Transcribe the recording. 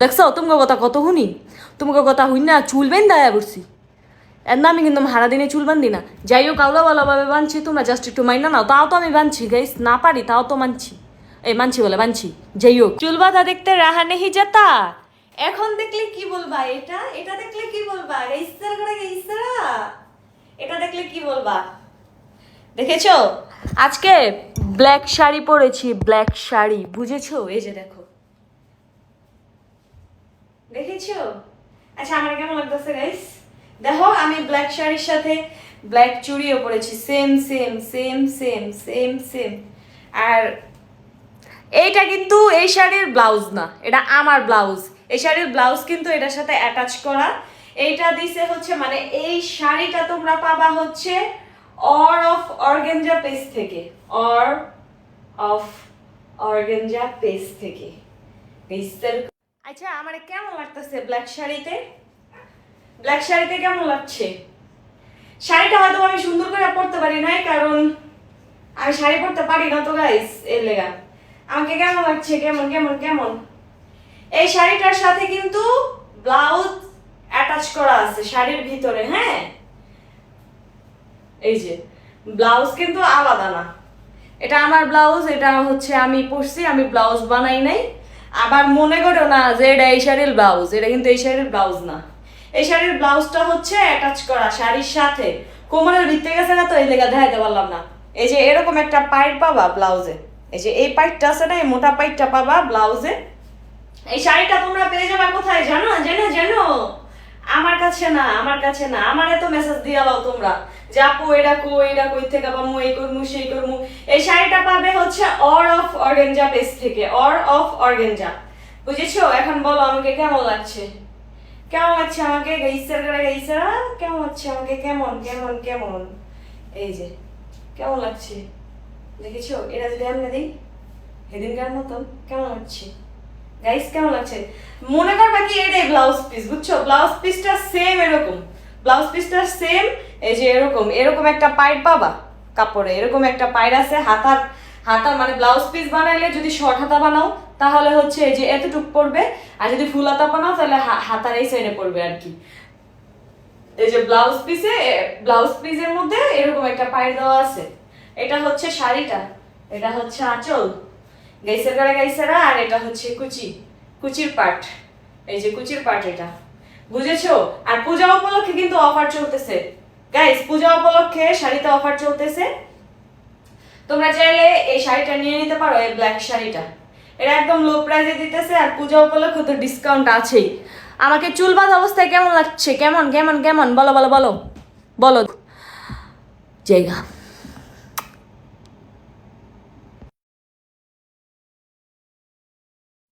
দেখছ তোমাকে কথা কত শুনি? তোমাকে কথা শুনি না, চুল বেন দায়া করছি এর আমি কিন্তু হারা দিনে চুল বান্ধি না। যাই হোক আলাওয়ালাভাবে বানছি তোমরা জাস্ট একটু মাইনা নাও। তাও তো আমি বানছি গাইস না পারি, তাও তো মানছি। এই, মানছি বলে মানছি যাই হোক। চুল বাঁধা দেখতে রাহা নেহি যাতা এখন দেখলে কি বলবা এটা? এটা দেখলে কি বলবা? গাইসার করে গাইসারা এটা দেখলে কি বলবা? দেখেছ? আজকে ব্ল্যাক শাড়ি পরেছি, ব্ল্যাক শাড়ি, বুঝেছ? এই যে দেখো। দেখেছ? আচ্ছা আমার কেমন লাগতেছে গাইস দেখো, আমি ব্ল্যাক শাড়ির সাথে ব্ল্যাক চুড়িও পরেছি same same same same same same আর এইটা কিন্তু এই শাড়ির ব্লাউজ না, এটা আমার ব্লাউজ। এই শাড়ির ব্লাউজ কিন্তু এটার সাথে অ্যাটাচ করা। এইটা দিছে হচ্ছে মানে এই শাড়িটা তোমরা পাবা হচ্ছে অর অফ অর্গেঞ্জা পেজ থেকে অর অফ অর্গেঞ্জা পেজ থেকে। পেজটার আচ্ছা আমার কেমন লাগতেছে ব্ল্যাক শাড়িতে? ব্ল্যাক শাড়িতে কেমন লাগছে? শাড়িটা হয়তো আমি সুন্দর করে পরতে পারি নাই, কারণ আমি শাড়ি পরতে পারি না তো গাইস এর লেগা। আমাকে কেমন লাগছে? কেমন কেমন কেমন? এই শাড়িটার সাথে কিন্তু ব্লাউজ অ্যাটাচ করা আছে, শাড়ির ভিতরে হ্যাঁ? এই যে, ব্লাউজ কিন্তু আলাদা না। এটা আমার ব্লাউজ, এটা হচ্ছে আমি পরছি, আমি ব্লাউজ বানাই নাই। আবার মনে করো না যে এটা এই শাড়ির ব্লাউজ, এটা কিন্তু এই শাড়ির ব্লাউজ না। এই শাড়ির ব্লাউজটা হচ্ছে অ্যাটাচ করা শাড়ির সাথে। কোমরের ভিতরে গেছে না তো, এই লেগা দেখাইতে পারলাম না। এই যে এরকম একটা পাইট পাবা ব্লাউজে। এই যে এই পাইটটা আছে না, এই মোটা পাইটটা পাবা ব্লাউজে। এই শাড়িটা তোমরা পেয়ে যাবে কোথায়? জানো? জানো জানো? আমার কাছে না, আমার কাছে না। আমার এত মেসেজ দিয়া দাও তোমরা যে, আপু, এটা কো এটা কই থেকে পাবো, এই করমু সেই করমু এই শাড়িটা পাবে হচ্ছে অর অফ অর্গেঞ্জা পেজ থেকে অর অফ অর্গেঞ্জা বুঝেছ? এখন বলো আমাকে কেমন লাগছে? কেমন লাগছে আমাকে? গাইসার গাইসারা? কেমন লাগছে আমাকে? কেমন কেমন কেমন? এই যে, কেমন লাগছে? দেখেছ? এটা যদি আমি দিই, সেদিনকার মতন কেমন লাগছে? গাইস কেমন লাগছে? মনে করবা কি এটাই ব্লাউজ পিস বুঝছ? ব্লাউজ পিসটা সেম এরকম। ব্লাউজ পিসটা সেম এই যে এরকম। এরকম একটা পাইট পাবা কাপড়ে, এরকম একটা পাইট আছে, হাতার হাতা মানে ব্লাউজ পিস বানাইলে যদি শর্ট হাতা বানাও, তাহলে হচ্ছে এই যে এতটুক পড়বে। আর যদি ফুল হাতা বানাও, তাহলে হাতার এই সাইডে পড়বে আর কি। এই যে ব্লাউজ পিসে ব্লাউজ পিসের মধ্যে এরকম একটা পায়ের দেওয়া আছে। এটা হচ্ছে শাড়িটা, এটা হচ্ছে আঁচল। গাইসের গাড়া গাইসেরা, আর এটা হচ্ছে কুচি, কুচির পাট। এই যে কুচির পাট এটা। বুঝেছ? আর পূজা উপলক্ষে কিন্তু অফার চলতেছে। গাইস পূজা উপলক্ষে শাড়িতে অফার চলতেছে। তোমরা চাইলে এই শাড়িটা নিয়ে নিতে পারো, এই ব্ল্যাক শাড়িটা। এটা একদম লো প্রাইসে দিতেছে, আর পূজা উপলক্ষে তো ডিসকাউন্ট আছেই। আমাকে চুল বাঁধা অবস্থায় কেমন লাগছে? কেমন কেমন কেমন? বলো বলো বলো। বলো। জায়গা।